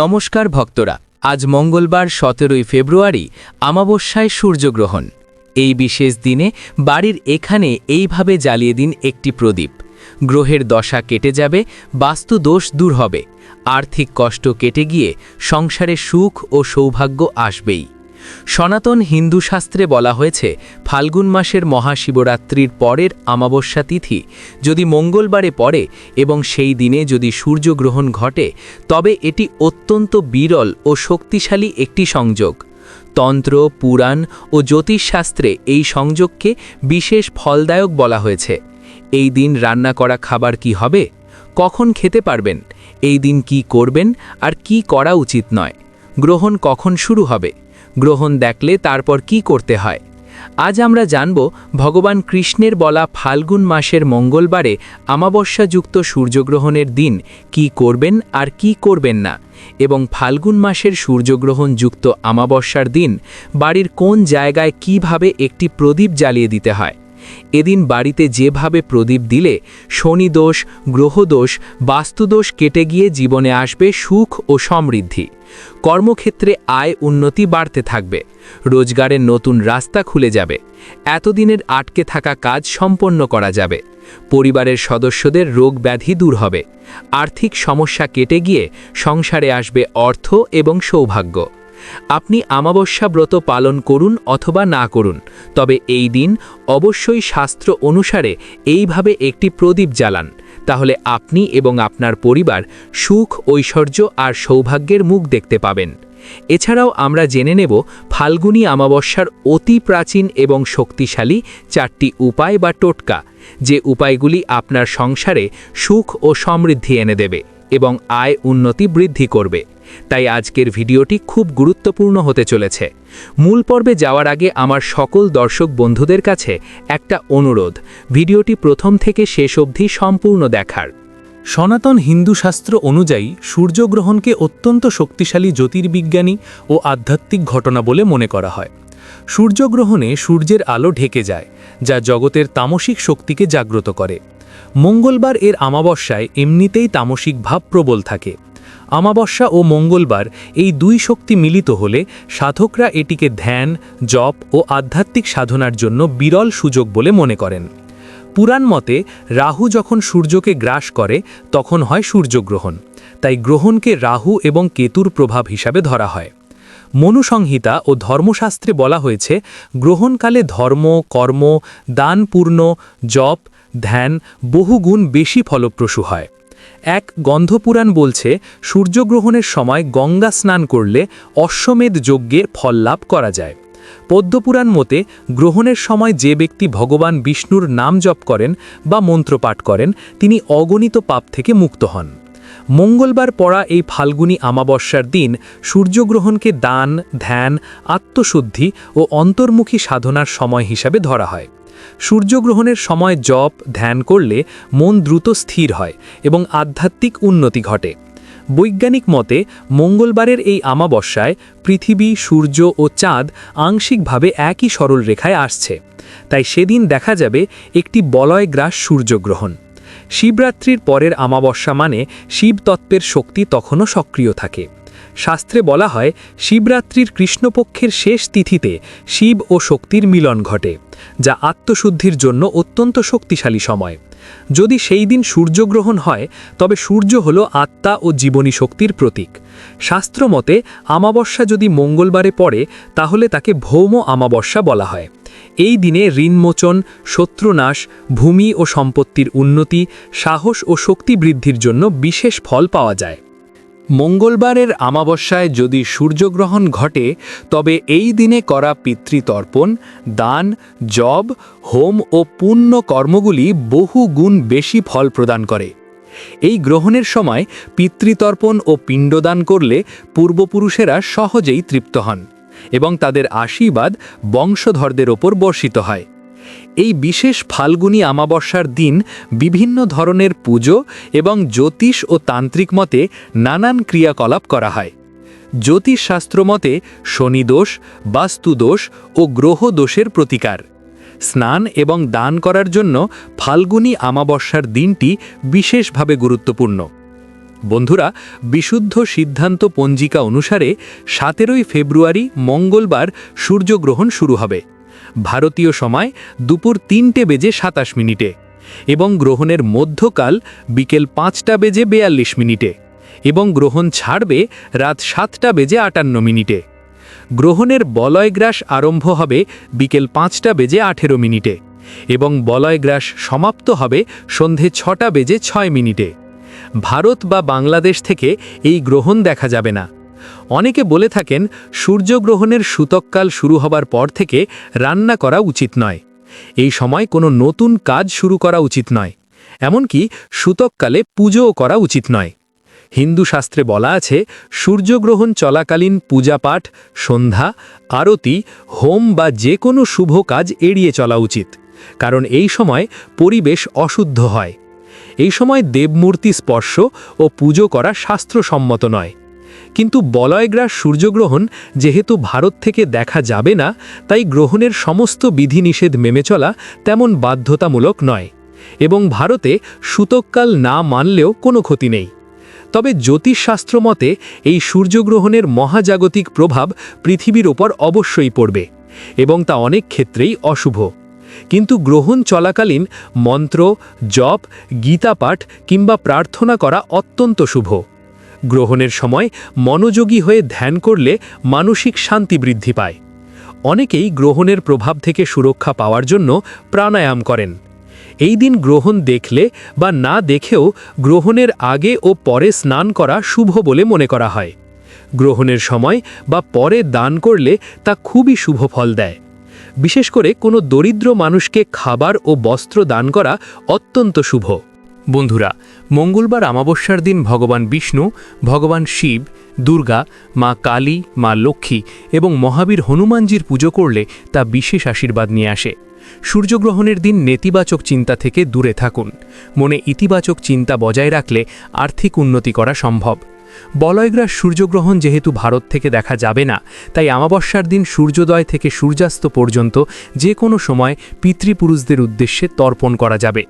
নমস্কার ভক্তরা, আজ মঙ্গলবার সতেরোই ফেব্রুয়ারি আমাবস্যায় সূর্যগ্রহণ। এই বিশেষ দিনে বাড়ির এখানে এইভাবে জ্বালিয়ে দিন একটি প্রদীপ। গ্রহের দশা কেটে যাবে বাস্তু দোষ দূর হবে। আর্থিক কষ্ট কেটে গিয়ে সংসারে সুখ ও সৌভাগ্য আসবেই। সনাতন হিন্দু শাস্ত্রে বলা হয়েছে, ফাল্গুন মাসের মহাশিবরাত্রির পরের আমাবস্যা তিথি যদি মঙ্গলবারে পড়ে এবং সেই দিনে যদি সূর্যগ্রহণ ঘটে, তবে এটি অত্যন্ত বিরল ও শক্তিশালী একটি সংযোগ। তন্ত্র, পুরাণ ও জ্যোতিষশাস্ত্রে এই সংযোগকে বিশেষ ফলদায়ক বলা হয়েছে। এই দিন রান্না করা খাবার কি হবে? কখন খেতে পারবেন? এই দিন কি করবেন? আর কি করা উচিত নয়? গ্রহণ কখন শুরু হবে? গ্রহণ দেখলে তারপর কি করতে হয়। আজ আমরা জানব ভগবান কৃষ্ণের বলা ফাল্গুন মাসের মঙ্গলবারে আমাবস্যাযুক্ত সূর্যগ্রহণের দিন কি করবেন আর কি করবেন না এবং ফাল্গুন মাসের সূর্যগ্রহণ যুক্ত আমাবস্যার দিন বাড়ির কোন জায়গায় কীভাবে একটি প্রদীপ জ্বালিয়ে দিতে হয়। এদিন বাড়িতে যেভাবে প্রদীপ দিলে, শনিদোষ, গ্রহদোষ, বাস্তুদোষ কেটে গিয়ে জীবনে আসবে সুখ ও সমৃদ্ধি। কর্মক্ষেত্রে আয় উন্নতি বাড়তে থাকবে, রোজগারের নতুন রাস্তা খুলে যাবে, এতদিনের আটকে থাকা কাজ সম্পন্ন করা যাবে, পরিবারের সদস্যদের রোগ ব্যাধি দূর হবে, আর্থিক সমস্যা কেটে গিয়ে সংসারে আসবে অর্থ এবং সৌভাগ্য। আপনি আমাবস্যা ব্রত পালন করুন অথবা না করুন, তবে এই দিন অবশ্যই শাস্ত্র অনুসারে এইভাবে একটি প্রদীপ জ্বালান, তাহলে আপনি এবং আপনার পরিবার সুখ, ঐশ্বর্য আর সৌভাগ্যের মুখ দেখতে পাবেন। এছাড়াও আমরা জেনে নেব ফাল্গুনী আমাবস্যার অতি প্রাচীন এবং শক্তিশালী চারটি উপায় বা টোটকা, যে উপায়গুলি আপনার সংসারে সুখ ও সমৃদ্ধি এনে দেবে এবং আয় উন্নতি বৃদ্ধি করবে। তাই আজকের ভিডিওটি খুব গুরুত্বপূর্ণ হতে চলেছে। মূল পর্বে যাওয়ার আগে আমার সকল দর্শক বন্ধুদের কাছে একটা অনুরোধ, ভিডিওটি প্রথম থেকে শেষ অবধি সম্পূর্ণ দেখার। সনাতন হিন্দু শাস্ত্র অনুযায়ী সূর্যগ্রহণকে অত্যন্ত শক্তিশালী জ্যোতির্বিজ্ঞানী ও আধ্যাত্মিক ঘটনা বলে মনে করা হয়। সূর্যগ্রহণে সূর্যের আলো ঢেকে যায়, যা জগতের তামসিক শক্তিকে জাগ্রত করে। মঙ্গলবার এর আমাবস্যায় এমনিতেই তামসিক ভাব প্রবল থাকে। আমাবস্যা ও মঙ্গলবার এই দুই শক্তি মিলিত হলে সাধকরা এটিকে ধ্যান, জপ ও আধ্যাত্মিক সাধনার জন্য বিরল সুযোগ বলে মনে করেন। পুরাণ মতে, রাহু যখন সূর্যকে গ্রাস করে, তখন হয় সূর্যগ্রহণ। তাই গ্রহণকে রাহু এবং কেতুর প্রভাব হিসাবে ধরা হয়। মনুসংহিতা ও ধর্মশাস্ত্রে বলা হয়েছে, গ্রহণকালে ধর্ম, কর্ম, দানপূর্ণ, জপ, ধ্যান বহুগুণ বেশি ফলপ্রসূ হয়। এক গন্ধপুরাণ বলছে, সূর্যগ্রহণের সময় গঙ্গা স্নান করলে অশ্বমেধ যজ্ঞের ফল লাভ করা যায়। পদ্মপুরাণ মতে, গ্রহণের সময় যে ব্যক্তি ভগবান বিষ্ণুর নাম জপ করেন বা মন্ত্রপাঠ করেন, তিনি অগণিত পাপ থেকে মুক্ত হন। মঙ্গলবার পড়া এই ফাল্গুনী আমাবস্যার দিন সূর্যগ্রহণকে দান, ধ্যান, আত্মশুদ্ধি ও অন্তর্মুখী সাধনার সময় হিসাবে ধরা হয়। সূর্যগ্রহণের সময় জপ, ধ্যান করলে মন দ্রুত স্থির হয় এবং আধ্যাত্মিক উন্নতি ঘটে। বৈজ্ঞানিক মতে, মঙ্গলবারের এই আমাবস্যায় পৃথিবী, সূর্য ও চাঁদ আংশিকভাবে একই সরল রেখায় আসছে। তাই সেদিন দেখা যাবে একটি বলয়গ্রাস সূর্যগ্রহণ। শিবরাত্রির পরের আমাবস্যা মানে শিবতত্ত্বের শক্তি তখনও সক্রিয় থাকে। শাস্ত্রে বলা হয়, শিবরাত্রির কৃষ্ণপক্ষের শেষ তিথিতে শিব ও শক্তির মিলন ঘটে, যা আত্মশুদ্ধির জন্য অত্যন্ত শক্তিশালী সময়। যদি সেই দিন সূর্যগ্রহণ হয়, তবে সূর্য হল আত্মা ও জীবনী শক্তির প্রতীক। শাস্ত্রমতে, আমাবস্যা যদি মঙ্গলবারে পড়ে, তাহলে তাকে ভৌম আমাবস্যা বলা হয়। এই দিনে ঋণমোচন, শত্রুনাশ, ভূমি ও সম্পত্তির উন্নতি, সাহস ও শক্তি বৃদ্ধির জন্য বিশেষ ফল পাওয়া যায়। মঙ্গলবারের আমাবস্যায় যদি সূর্যগ্রহণ ঘটে, তবে এই দিনে করা পিতৃতর্পণ, দান, জব, হোম ও পুণ্য কর্মগুলি বহু গুণ বেশি ফল প্রদান করে। এই গ্রহণের সময় পিতৃতর্পণ ও পিণ্ডদান করলে পূর্বপুরুষেরা সহজেই তৃপ্ত হন এবং তাদের আশীর্বাদ বংশধরদের ওপর বর্ষিত হয়। এই বিশেষ ফাল্গুনী আমাবস্যার দিন বিভিন্ন ধরনের পুজো এবং জ্যোতিষ ও তান্ত্রিক মতে নানান ক্রিয়াকলাপ করা হয়। জ্যোতিষশাস্ত্র মতে শনিদোষ বাস্তুদোষ ও গ্রহ দোষের প্রতিকার। স্নান এবং দান করার জন্য ফাল্গুনী আমাবস্যার দিনটি বিশেষভাবে গুরুত্বপূর্ণ। বন্ধুরা, বিশুদ্ধ সিদ্ধান্ত পঞ্জিকা অনুসারে সতেরোই ফেব্রুয়ারি মঙ্গলবার সূর্যগ্রহণ শুরু হবে। ভারতীয় সময় দুপুর তিনটে বেজে সাতাশ মিনিটে এবং গ্রহণের মধ্যকাল বিকেল পাঁচটা বেজে বেয়াল্লিশ মিনিটে এবং গ্রহণ ছাড়বে রাত সাতটা বেজে আটান্ন মিনিটে। গ্রহণের বলয়গ্রাস আরম্ভ হবে বিকেল পাঁচটা বেজে আঠেরো মিনিটে এবং বলয়গ্রাস সমাপ্ত হবে সন্ধে ছটা বেজে ছয় মিনিটে। ভারত বা বাংলাদেশ থেকে এই গ্রহণ দেখা যাবে না। অনেকে বলে থাকেন, সূর্যগ্রহণের সূতককাল শুরু হবার পর থেকে রান্না করা উচিত নয়। এই সময় কোনো নতুন কাজ শুরু করা উচিত নয়। এমনকি সূতককালে পুজোও করা উচিত নয়। হিন্দু শাস্ত্রে বলা আছে, সূর্যগ্রহণ চলাকালীন পূজাপাঠ সন্ধ্যা, আরতি, হোম বা যে কোনো শুভ কাজ এড়িয়ে চলা উচিত। কারণ এই সময় পরিবেশ অশুদ্ধ হয়। এই সময় দেবমূর্তি স্পর্শ ও পুজো করা শাস্ত্রসম্মত নয়। কিন্তু বলয়গ্রাস সূর্যগ্রহণ যেহেতু ভারত থেকে দেখা যাবে না, তাই গ্রহণের সমস্ত বিধিনিষেধ মেমে চলা তেমন বাধ্যতামূলক নয় এবং ভারতে সূতককাল না মানলেও কোনো ক্ষতি নেই। তবে জ্যোতিষশাস্ত্র মতে এই সূর্যগ্রহণের মহাজাগতিক প্রভাব পৃথিবীর ওপর অবশ্যই পড়বে এবং তা অনেক ক্ষেত্রেই অশুভ। কিন্তু গ্রহণ চলাকালীন মন্ত্র, জপ, গীতাপাঠ কিংবা প্রার্থনা করা অত্যন্ত শুভ। গ্রহণের সময় মনোযোগী হয়ে ধ্যান করলে মানসিক শান্তি বৃদ্ধি পায়। অনেকেই গ্রহণের প্রভাব থেকে সুরক্ষা পাওয়ার জন্য প্রাণায়াম করেন। এই দিন গ্রহণ দেখলে বা না দেখেও গ্রহণের আগে ও পরে স্নান করা শুভ বলে মনে করা হয়। গ্রহণের সময় বা পরে দান করলে তা খুবই শুভ ফল দেয়। বিশেষ করে কোনো দরিদ্র মানুষকে খাবার ও বস্ত্র দান করা অত্যন্ত শুভ। বন্ধুরা, মঙ্গলবার অমাবস্যার দিন ভগবান বিষ্ণু, ভগবান শিব, দুর্গা, মা কালী, মা লক্ষ্মী এবং মহাবীর হনুমানজির পুজো করলে তা বিশেষ আশীর্বাদ নিয়ে আসে। সূর্যগ্রহণের দিন নেতিবাচক চিন্তা থেকে দূরে থাকুন। মনে ইতিবাচক চিন্তা বজায় রাখলে আর্থিক উন্নতি করা সম্ভব। বলয়গ্রাস সূর্যগ্রহণ যেহেতু ভারত থেকে দেখা যাবে না, তাই আমাবস্যার দিন সূর্যোদয় থেকে সূর্যাস্ত পর্যন্ত যে কোনো সময় পিতৃপুরুষদের উদ্দেশ্যে তর্পণ করা যাবে।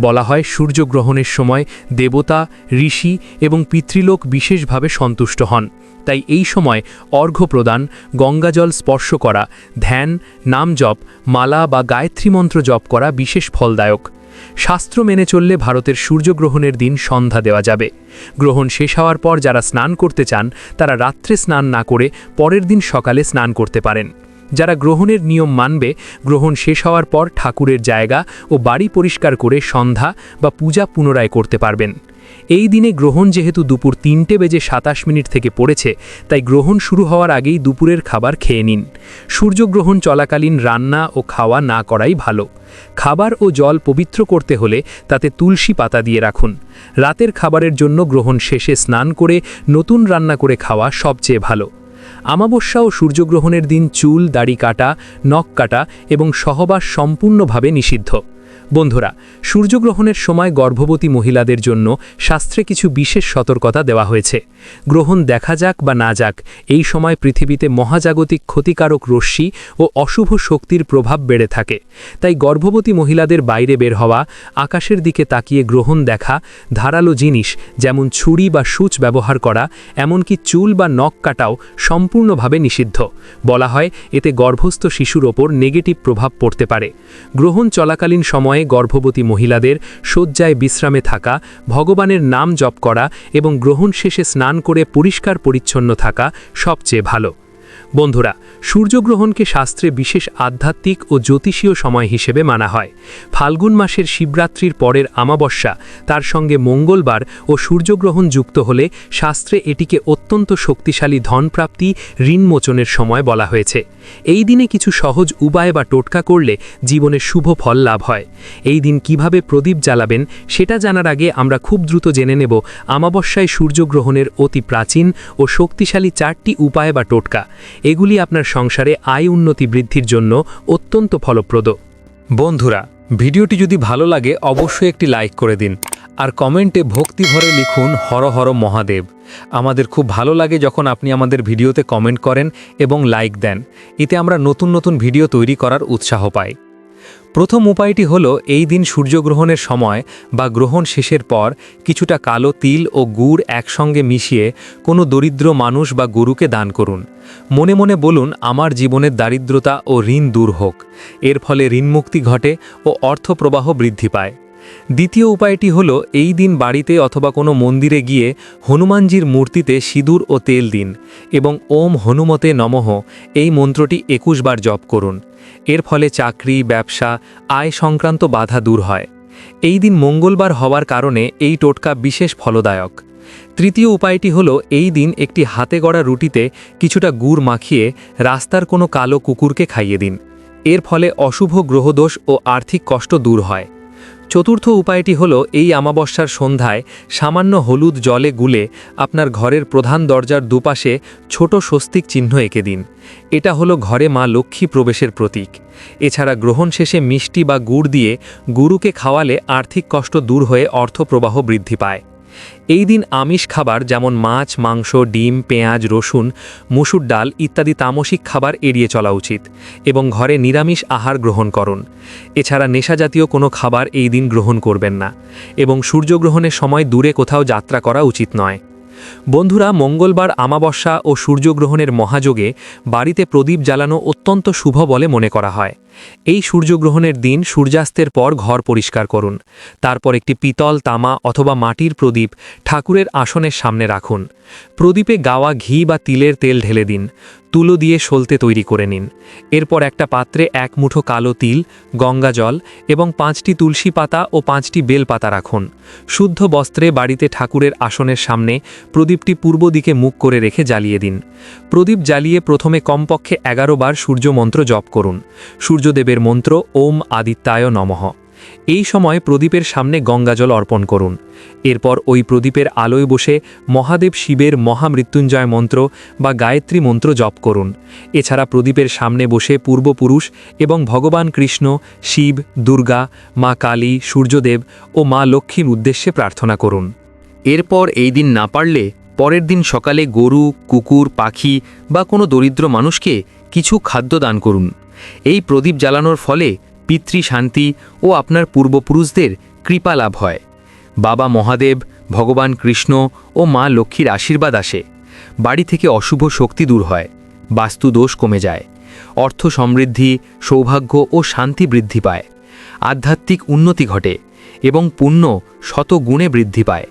বলা হয় সূর্যগ্রহণের সময় দেবতা, ঋষি এবং পিতৃলোক বিশেষভাবে সন্তুষ্ট হন। তাই এই সময় অর্ঘ্য প্রদান গঙ্গাজল স্পর্শ করা, ধ্যান নাম জপ মালা বা গায়ত্রী মন্ত্র জপ করা বিশেষ ফলদায়ক। শাস্ত্র মেনে চললে ভারতের সূর্যগ্রহণের দিন সন্ধ্যা দেওয়া যাবে। গ্রহণ শেষ হওয়ার পর যারা স্নান করতে চান, তারা রাত্রে স্নান না করে পরের দিন সকালে স্নান করতে পারেন। যারা গ্রহণের নিয়ম মানবে, গ্রহণ শেষ হওয়ার পর ঠাকুরের জায়গা ও বাড়ি পরিষ্কার করে সন্ধ্যা বা পূজা পুনরায় করতে পারবেন। এই দিনে গ্রহণ যেহেতু দুপুর তিনটে বেজে সাতাশ মিনিট থেকে পড়েছে, তাই গ্রহণ শুরু হওয়ার আগেই দুপুরের খাবার খেয়ে নিন। সূর্যগ্রহণ চলাকালীন রান্না ও খাওয়া না করাই ভালো। খাবার ও জল পবিত্র করতে হলে তাতে তুলসী পাতা দিয়ে রাখুন। রাতের খাবারের জন্য গ্রহণ শেষে স্নান করে নতুন রান্না করে খাওয়া সবচেয়ে ভালো। আমাবস্যা ও সূর্যগ্রহণের দিন চুল, দাড়ি কাটা, নখ কাটা এবং সহবাস সম্পূর্ণভাবে নিষিদ্ধ। বন্ধুরা, সূর্যগ্রহণের সময় গর্ভবতী মহিলাদের জন্য শাস্ত্রে কিছু বিশেষ সতর্কতা দেওয়া হয়েছে। গ্রহণ দেখা যাক বা না যাক, এই সময় পৃথিবীতে মহাজাগতিক ক্ষতিকারক রশ্মি ও অশুভ শক্তির প্রভাব বেড়ে থাকে। তাই গর্ভবতী মহিলাদের বাইরে বের হওয়া, আকাশের দিকে তাকিয়ে গ্রহণ দেখা ধারালো জিনিস, যেমন ছুরি বা সূচ ব্যবহার করা, এমনকি চুল বা নখ কাটাও সম্পূর্ণভাবে নিষিদ্ধ। বলা হয়, এতে গর্ভস্থ শিশুর ওপর নেগেটিভ প্রভাব পড়তে পারে। গ্রহণ চলাকালীন সময়ে গর্ভবতী মহিলাদের শয্যায় বিশ্রামে থাকা, ভগবানের নাম জপ করা এবং গ্রহণ শেষে স্নান করে পরিষ্কার পরিচ্ছন্ন থাকা সবচেয়ে ভালো। বন্ধুরা, সূর্যগ্রহণকে শাস্ত্রে বিশেষ আধ্যাত্মিক ও জ্যোতিষীয় সময় হিসেবে মানা হয়। ফাল্গুন মাসের শিবরাত্রির পরের আমাবস্যা তার সঙ্গে মঙ্গলবার ও সূর্যগ্রহণ যুক্ত হলে শাস্ত্রে এটিকে অত্যন্ত শক্তিশালী ধনপ্রাপ্তি ঋণমোচনের সময় বলা হয়েছে। এই দিনে কিছু সহজ উপায় বা টোটকা করলে জীবনে শুভ ফল লাভ হয়। এই দিন কীভাবে প্রদীপ জ্বালাবেন সেটা জানার আগে আমরা খুব দ্রুত জেনে নেব আমাবস্যায় সূর্যগ্রহণের অতি প্রাচীন ও শক্তিশালী চারটি উপায় বা টোটকা। এগুলি আপনার সংসারে আয় উন্নতি বৃদ্ধির জন্য অত্যন্ত ফলপ্রদ। বন্ধুরা, ভিডিওটি যদি ভালো লাগে, অবশ্যই একটি লাইক করে দিন। আর কমেন্টে ভক্তি ভরে লিখুন, হর হর মহাদেব। আমাদের খুব ভালো লাগে যখন আপনি আমাদের ভিডিওতে কমেন্ট করেন এবং লাইক দেন। এতে আমরা নতুন নতুন ভিডিও তৈরি করার উৎসাহ পাই। প্রথম উপায়টি হল এই দিন সূর্যগ্রহণের সময় বা গ্রহণ শেষের পর কিছুটা কালো তিল ও গুড় একসঙ্গে মিশিয়ে কোনো দরিদ্র মানুষ বা গরুকে দান করুন। মনে মনে বলুন, আমার জীবনের দারিদ্রতা ও ঋণ দূর হোক। এর ফলে ঋণমুক্তি ঘটে ও অর্থপ্রবাহ বৃদ্ধি পায়। দ্বিতীয় উপায়টি হল এই দিন বাড়িতে অথবা কোনো মন্দিরে গিয়ে হনুমানজির মূর্তিতে সিঁদুর ও তেল দিন এবং ওম হনুমতে নমঃ। এই মন্ত্রটি একুশ বার জপ করুন। এর ফলে চাকরি, ব্যবসা, আয় সংক্রান্ত বাধা দূর হয়। এই দিন মঙ্গলবার হওয়ার কারণে এই টোটকা বিশেষ ফলদায়ক। তৃতীয় উপায়টি হলো এই দিন একটি হাতে গড়া রুটিতে কিছুটা গুড় মাখিয়ে রাস্তার কোনো কালো কুকুরকে খাইয়ে দিন। এর ফলে অশুভ গ্রহদোষ ও আর্থিক কষ্ট দূর হয়। চতুর্থ উপায়টি হল এই আমাবস্যার সন্ধ্যায় সামান্য হলুদ জলে গুলে আপনার ঘরের প্রধান দরজার দুপাশে ছোট স্বস্তিক চিহ্ন এঁকে দিন। এটা হলো ঘরে মা লক্ষ্মী প্রবেশের প্রতীক। এছাড়া গ্রহণ শেষে মিষ্টি বা গুড় দিয়ে গুরুকে খাওয়ালে আর্থিক কষ্ট দূর হয়ে অর্থপ্রবাহ বৃদ্ধি পায়। এই দিন আমিষ খাবার যেমন মাছ, মাংস, ডিম, পেঁয়াজ, রসুন, মুসুর ডাল ইত্যাদি তামসিক খাবার এড়িয়ে চলা উচিত এবং ঘরে নিরামিষ আহার গ্রহণ করুন। এছাড়া নেশাজাতীয় কোনো খাবার এই দিন গ্রহণ করবেন না এবং সূর্যগ্রহণের সময় দূরে কোথাও যাত্রা করা উচিত নয়। বন্ধুরা, মঙ্গলবার আমাবস্যা ও সূর্যগ্রহণের মহাযোগে বাড়িতে প্রদীপ জ্বালানো অত্যন্ত শুভ বলে মনে করা হয়। এই সূর্যগ্রহণের দিন সূর্যাস্তের পর ঘর পরিষ্কার করুন। তারপর একটি পিতল তামা অথবা মাটির প্রদীপ ঠাকুরের আসনের সামনে রাখুন। প্রদীপে গাওয়া ঘি বা তিলের তেল ঢেলে দিন। তুলো দিয়ে সলতে তৈরি করে নিন। এরপর একটা পাত্রে এক মুঠো কালো তিল, গঙ্গা জল এবং পাঁচটি তুলসী পাতা ও পাঁচটি বেল পাতা রাখুন। শুদ্ধ বস্ত্রে বাড়িতে ঠাকুরের আসনের সামনে প্রদীপটি পূর্ব দিকে মুখ করে রেখে জ্বালিয়ে দিন। প্রদীপ জ্বালিয়ে প্রথমে কমপক্ষে এগারো বার সূর্য মন্ত্র জপ করুন। সূর্যদেবের মন্ত্র ওম আদিত্যায় নমঃ। এই সময় প্রদীপের সামনে গঙ্গাজল অর্পণ করুন। এরপর ওই প্রদীপের আলোয় বসে মহাদেব শিবের মহামৃত্যুঞ্জয় মন্ত্র বা গায়ত্রী মন্ত্র জপ করুন। এছাড়া প্রদীপের সামনে বসে পূর্বপুরুষ এবং ভগবান কৃষ্ণ, শিব, দুর্গা, মা কালী, সূর্যদেব ও মা লক্ষ্মীর উদ্দেশ্যে প্রার্থনা করুন। এরপর এই দিন না পারলে পরের দিন সকালে গরু, কুকুর, পাখি বা কোনো দরিদ্র মানুষকে কিছু খাদ্য দান করুন। এই প্রদীপ জ্বালানোর ফলে পিতৃ শান্তি ও আপনার পূর্বপুরুষদের কৃপা লাভ হয়। বাবা মহাদেব, ভগবান কৃষ্ণ ও মা লক্ষ্মীর আশীর্বাদ আসে। বাড়ি থেকে অশুভ শক্তি দূর হয় বাস্তু দোষ কমে যায়, অর্থ সমৃদ্ধি, সৌভাগ্য ও শান্তি বৃদ্ধি পায়, আধ্যাত্মিক উন্নতি ঘটে এবং পুণ্য শত গুণে বৃদ্ধি পায়।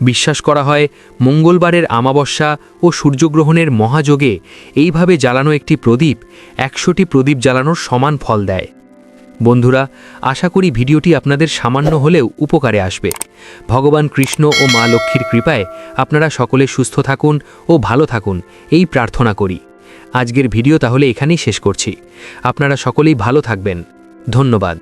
বিশ্বাস করা হয় মঙ্গলবারের আমাবস্যা ও সূর্যগ্রহণের মহাযোগে এইভাবে জ্বালানো একটি প্রদীপ একশোটি প্রদীপ জ্বালানোর সমান ফল দেয়। বন্ধুরা, আশা করি ভিডিওটি আপনাদের সামান্য হলেও উপকারে আসবে। ভগবান কৃষ্ণ ও মা লক্ষ্মীর কৃপায় আপনারা সকলে সুস্থ থাকুন ও ভালো থাকুন, এই প্রার্থনা করি। আজকের ভিডিও তাহলে এখানেই শেষ করছি। আপনারা সকলেই ভালো থাকবেন। ধন্যবাদ।